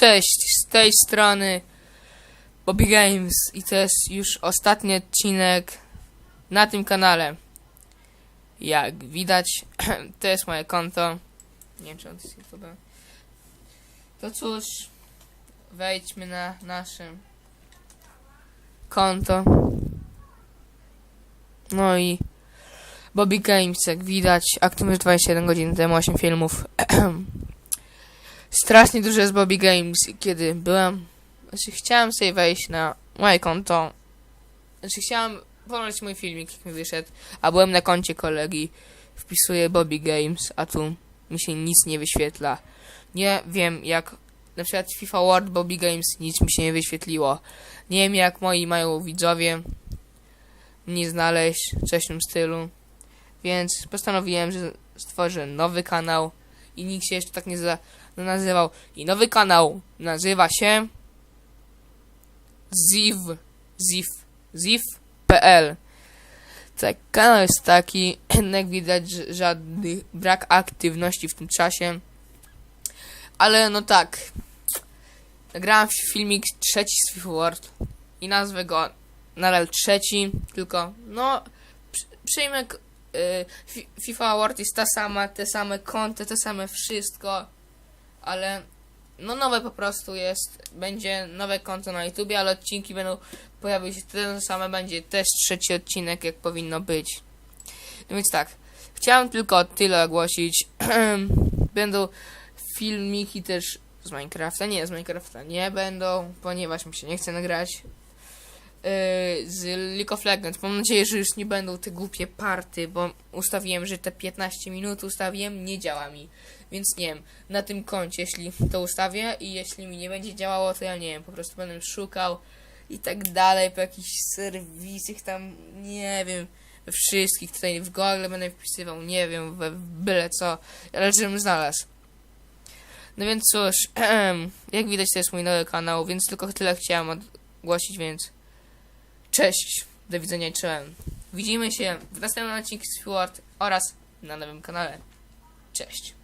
Cześć, z tej strony Bobby Games i to jest już ostatni odcinek na tym kanale. Jak widać, to jest moje konto. Nie wiem, czy on jest YouTube. To cóż, wejdźmy na nasze konto. No i Bobby Games, jak widać, aktywność 21 godzin temu, 8 filmów. Strasznie dużo jest Bobby Games, kiedy byłem. Znaczy, chciałem sobie wejść na moje konto. Znaczy, chciałem pobrać mój filmik, jak mi wyszedł, a byłem na koncie kolegi. Wpisuję Bobby Games, a tu mi się nic nie wyświetla. Nie wiem, jak na przykład FIFA World Bobby Games nic mi się nie wyświetliło. Nie wiem, jak moi mają widzowie mnie znaleźć, coś w tym stylu. Więc postanowiłem, że stworzę nowy kanał i nikt się jeszcze tak nie za nazywał. I nowy kanał nazywa się Ziv Ziv Ziv.pl Tak, kanał jest taki, jak widać, że żadny brak aktywności w tym czasie. Ale no tak, nagrałem filmik trzeci FIFA World i nazwę go nadal trzeci, tylko no przy- przyjmę y, Fi- FIFA World jest ta sama, te same konty, te same wszystko, ale no nowe po prostu jest, będzie nowe konto na YouTubie, ale odcinki będą pojawiły się te same, będzie też trzeci odcinek, jak powinno być. No więc tak, chciałem tylko tyle ogłosić. będą filmiki też z Minecrafta, nie, z Minecrafta nie będą, ponieważ mi się nie chce nagrać. Yy, z League of Legends. Mam nadzieję, że już nie będą te głupie party, bo ustawiłem, że te 15 minut ustawiłem, nie działa mi. Więc nie wiem, na tym koncie, jeśli to ustawię i jeśli mi nie będzie działało, to ja nie wiem, po prostu będę szukał i tak dalej po jakichś serwisach tam, nie wiem, we wszystkich tutaj w Google będę wpisywał, nie wiem, we byle co, ale żebym znalazł. No więc cóż, jak widać to jest mój nowy kanał, więc tylko tyle chciałem ogłosić, więc cześć, do widzenia i czołem. Widzimy się w następnym odcinku z oraz na nowym kanale. Cześć.